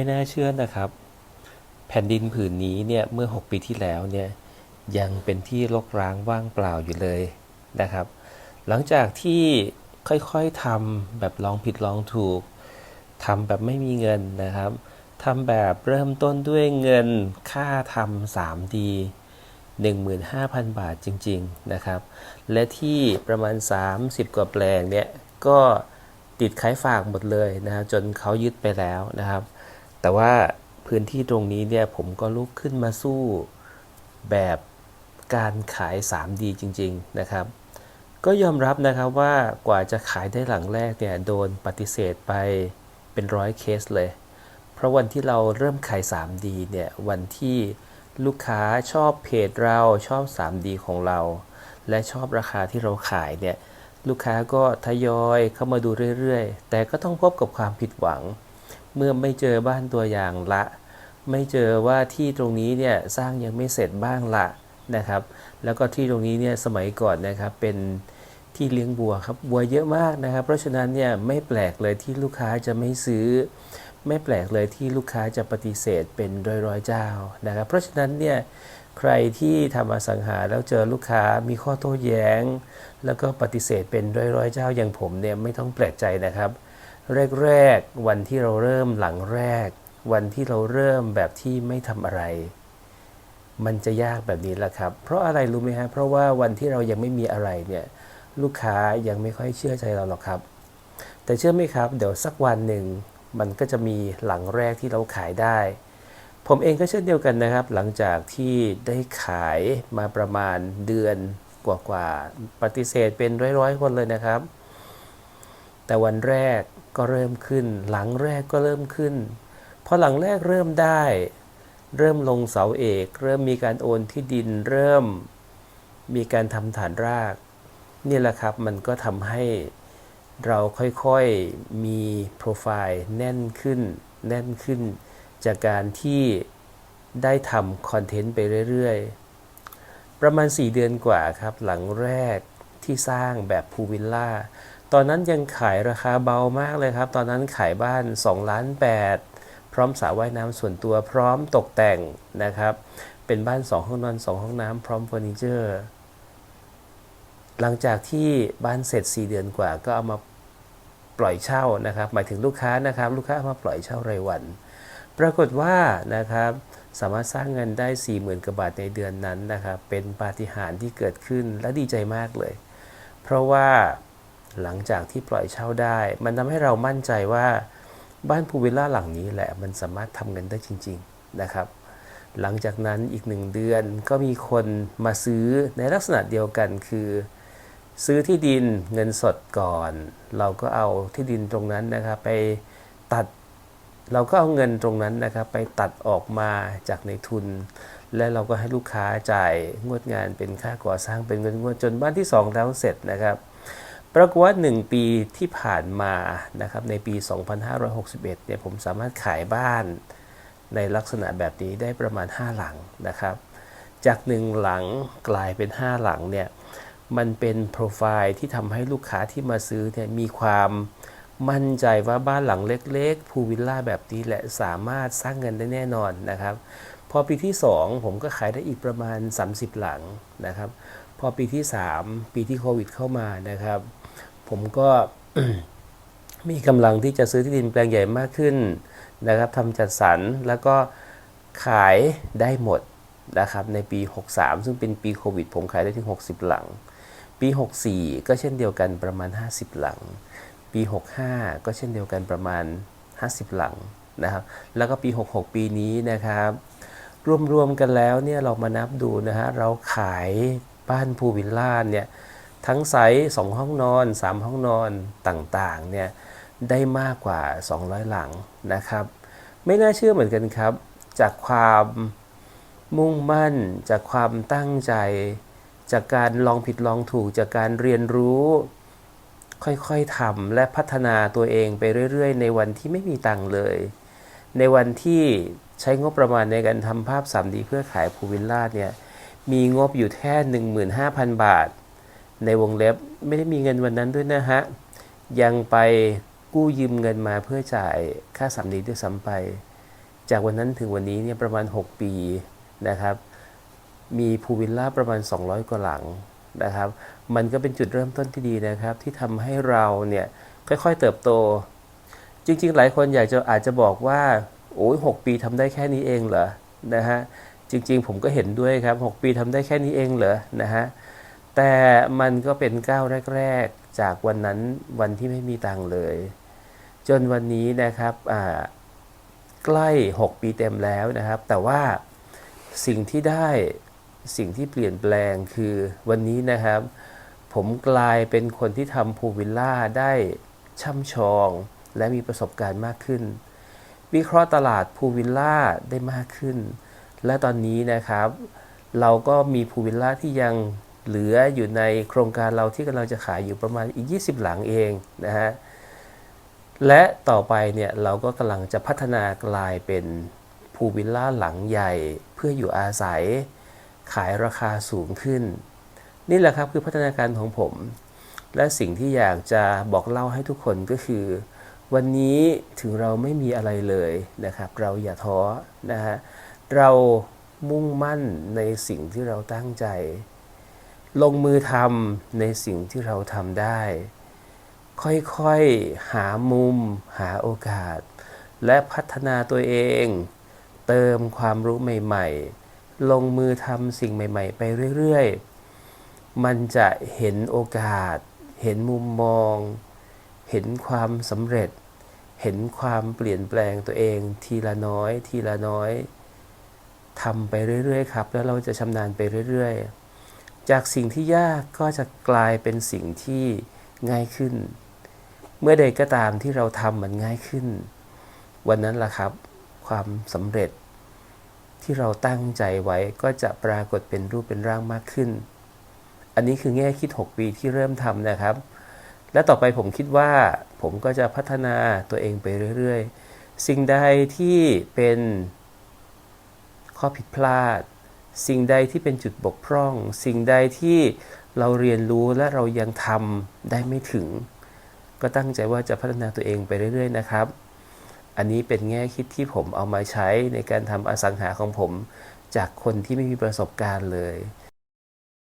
ไม่น่าเชื่อนะครับ แผ่นดินผืนนี้เนี่ยเมื่อ 6 ปีที่แล้วเนี่ยยังเป็นที่รกร้างว่างเปล่าอยู่เลยนะครับ หลังจากที่ค่อยๆทำแบบลองผิดลองถูกทำแบบไม่มีเงินนะครับทำแบบเริ่มต้นด้วยเงินค่าทำ 3D 15,000 บาทจริง ๆนะครับ และที่ประมาณ 30 กว่าแปลงเนี่ยก็ติดขายฝากหมดเลยนะครับจนเขายึดไปแล้วนะครับ แต่ว่าพื้นที่ตรงนี้เนี่ยผมก็ลุกขึ้นมาสู้แบบการขาย 3D จริง ๆ นะครับ ก็ยอมรับนะครับว่ากว่าจะขายได้หลังแรกเนี่ยโดนปฏิเสธไปเป็นร้อยเคสเลย เพราะวันที่เราเริ่มขาย 3D เนี่ยวันที่ลูกค้าชอบเพจเราชอบ 3D ของเรา และชอบราคาที่เราขายเนี่ยลูกค้าก็ทยอยเข้ามาดูเรื่อยๆ แต่ก็ต้องพบกับความผิดหวังเเมื่อไม่เจอบ้านตัวอย่างละ ไม่เจอว่าที่ตรงนี้เนี่ยสร้างยังไม่เสร็จบ้างละนะครับ แล้วก็ที่ตรงนี้เนี่ยสมัยก่อนนะครับเป็นที่เลี้ยงบัวครับบัวเยอะมากนะครับ เพราะฉะนั้นเนี่ยไม่แปลกเลยที่ลูกค้าจะไม่ซื้อ ไม่แปลกเลยที่ลูกค้าจะปฏิเสธเป็นร้อยๆเจ้านะครับ เพราะฉะนั้นเนี่ยใครที่ทำอสังหาแล้วเจอลูกค้ามีข้อโต้แย้ง แล้วก็ปฏิเสธเป็นร้อยๆเจ้าอย่างผมเนี่ยไม่ต้องแปลกใจนะครับ แรกๆ วันที่เราเริ่มหลังแรก วันที่เราเริ่มแบบที่ไม่ทำอะไร มันจะยากแบบนี้แหละครับ เพราะอะไรรู้ไหมฮะ เพราะว่าวันที่เรายังไม่มีอะไรเนี่ย ลูกค้ายังไม่ค่อยเชื่อใจเราหรอกครับ แต่เชื่อไหมครับ เดี๋ยวสักวันหนึ่งมันก็จะมีหลังแรกที่เราขายได้ ผมเองก็เช่นเดียวกันนะครับ หลังจากที่ได้ขายมาประมาณเดือนกว่าๆปฏิเสธเป็นร้อยๆคนเลยนะครับ แต่วันแรก ก็เริ่มขึ้น หลังแรกก็เริ่มขึ้นพอหลังแรกเริ่มได้ เริ่มลงเสาเอก เริ่มมีการโอนที่ดินเริ่มมีการทำฐานราก นี่แหละครับมันก็ทำให้เราค่อยๆมีโปรไฟล์แน่นขึ้น แน่นขึ้น จากการที่ได้ทำคอนเทนต์ไปเรื่อยๆ ประมาณ 4 เดือนกว่าครับ หลังแรกที่สร้างแบบพูลวิลล่า ตอนนั้นยังขายราคาเบามากเลยครับ ตอนนั้นขายบ้าน2ล้าน8พร้อมสระว่ายน้ำส่วนตัวพร้อมตกแต่งนะครับ เป็นบ้าน 2 ห้องนอน 2 ห้องน้ำพร้อมเฟอร์นิเจอร์ หลังจากที่บ้านเสร็จ 4 เดือนกว่าก็เอามาปล่อยเช่านะครับ หมายถึงลูกค้านะครับ ลูกค้าามาปล่อยเช่ารายวัน ปรากฏว่านะครับสามารถสร้างเงินได้ 40,000กว่าบาทในเดือนนั้นนะครับ เป็นปาฏิหาริย์ที่เกิดขึ้นและดีใจมากเลย เพราะว่า หลังจากที่ปล่อยเช่าได้ มันทำให้เรามั่นใจว่าบ้านพูวิลล่าหลังนี้แหละ มันสามารถทำเงินได้จริง ๆนะครับ หลังจากนั้นอีกหนึ่งเดือนก็มีคนมาซื้อในลักษณะเดียวกันคือ ซื้อที่ดินเงินสดก่อน เราก็เอาที่ดินตรงนั้นนะครับ ไปตัดเราก็เอาเงินตรงนั้นนะครับ ไปตัดออกมาจากในทุน และเราก็ให้ลูกค้าจ่ายงวดงานเป็นค่าก่อสร้างเป็นเงินงวดจนบ้านที่ 2 แล้วเสร็จนะครับ ปรากฏว่า 1 ปีที่ผ่านมานะครับในปี 2561 เนี่ยผมสามารถขายบ้านในลักษณะแบบนี้ได้ประมาณ 5 หลังนะครับ จาก 1 หลังกลายเป็น 5 หลังเนี่ยมันเป็นโปรไฟล์ที่ทำให้ลูกค้าที่มาซื้อเนี่ยมีความมั่นใจว่าบ้านหลังเล็กๆพูลวิลล่าแบบนี้แหละสามารถสร้างเงินได้แน่นอนนะครับ พอปีที่ 2 ผมก็ขายได้อีกประมาณ 30 หลังนะครับ พอปีที่ 3 ปีที่โควิดเข้ามานะครับ ผมก็มีกำลังที่จะซื้อที่ดินแปลงใหญ่มากขึ้นนะครับทำจัดสรรแล้วก็ขายได้หมดนะครับในปี 63 ซึ่งเป็นปีโควิด ผมขายได้ถึง 60 หลัง ปี 64 ก็เช่นเดียวกันประมาณ 50 หลัง ปี 65 ก็เช่นเดียวกันประมาณ 50 หลังนะครับ แล้วก็ปี 66 ปีนี้นะครับ รวมๆกันแล้วเนี่ยเรามานับดูนะฮะเราขาย บ้านพูวิลล่าเนี่ยทั้งไซส์2ห้องนอน 3 ห้องนอนต่างๆเนี่ยได้มากกว่า 200 หลังนะครับ ไม่น่าเชื่อเหมือนกันครับ จากความมุ่งมั่น จากความตั้งใจ จากการลองผิดลองถูกจากการเรียนรู้ ค่อยๆทำและพัฒนาตัวเองไปเรื่อยๆ ในวันที่ไม่มีตังค์เลย ในวันที่ใช้งบประมาณในการทำภาพ 3D เพื่อขายพูวิลล่าเนี่ย มีงบอยู่แค่ 15,000 บาท ในวงเล็บไม่ได้มีเงินวันนั้นด้วยนะฮะ ยังไปกู้ยืมเงินมาเพื่อจ่ายค่า 3D ด้วยซ้ำไป จากวันนั้นถึงวันนี้เนี่ยประมาณ 6 ปีนะครับ มีพูวิลล่าประมาณ 200 กว่าหลังนะครับ มันก็เป็นจุดเริ่มต้นที่ดีนะครับ ที่ทำให้เราเนี่ยค่อยๆเติบโต จริงๆ หลายคนอยากจะอาจจะบอกว่าโอ้ยหกปีทำได้แค่นี้เองเหรอนะฮะ จริงๆ ผมก็เห็นด้วยครับ 6 ปีทำได้แค่นี้เองเหรอนะฮะแต่มันก็เป็นก้าวแรก ๆ จากวันนั้นวันที่ไม่มีตังเลย จนวันนี้นะครับใกล้ 6 ปีเต็มแล้วนะครับ แต่ว่าสิ่งที่ได้สิ่งที่เปลี่ยนแปลงคือวันนี้นะครับ ผมกลายเป็นคนที่ทำพูวิลล่าได้ช่ำชอง และมีประสบการณ์มากขึ้น วิเคราะห์ตลาดพูวิลล่าได้มากขึ้น และตอนนี้นะครับ เราก็มีพูวิลล่าที่ยังเหลืออยู่ในโครงการเราที่กำลังจะขายอยู่ประมาณอีก 20 หลังเองนะฮะและต่อไปเนี่ยเราก็กำลังจะพัฒนากลายเป็นพูวิลล่าหลังใหญ่เพื่ออยู่อาศัย ขายราคาสูงขึ้น นี่แหละครับคือพัฒนาการของผม และสิ่งที่อยากจะบอกเล่าให้ทุกคนก็คือ วันนี้ถึงเราไม่มีอะไรเลยนะครับ เราอย่าท้อนะฮะ เรามุ่งมั่นในสิ่งที่เราตั้งใจ ลงมือทำในสิ่งที่เราทำได้ ค่อยๆหามุม หาโอกาส และพัฒนาตัวเอง เติมความรู้ใหม่ๆ ลงมือทำสิ่งใหม่ ๆ ไปเรื่อยๆ มันจะเห็นโอกาส เห็นมุมมอง เห็นความสำเร็จ เห็นความเปลี่ยนแปลงตัวเองทีละน้อย ทีละน้อย ทำไปเรื่อยๆครับ แล้วเราจะชำนาญไปเรื่อยๆ จากสิ่งที่ยากก็จะกลายเป็นสิ่งที่ง่ายขึ้น เมื่อใดก็ตามที่เราทำมันง่ายขึ้น วันนั้นล่ะครับ ความสำเร็จ ที่เราตั้งใจไว้ก็จะปรากฏเป็นรูปเป็นร่างมากขึ้น อันนี้คือแง่คิด 6 ปีที่เริ่มทำนะครับ และต่อไปผมคิดว่าผมก็จะพัฒนาตัวเองไปเรื่อยๆ สิ่งใดที่เป็น ข้อผิดพลาด สิ่งใดที่เป็นจุดบกพร่อง สิ่งใดที่เราเรียนรู้และเรายังทำได้ไม่ถึง ก็ตั้งใจว่าจะพัฒนาตัวเองไปเรื่อยๆนะครับ อันนี้เป็นแง่คิดที่ผมเอามาใช้ในการทำอสังหาของผม จากคนที่ไม่มีประสบการณ์เลย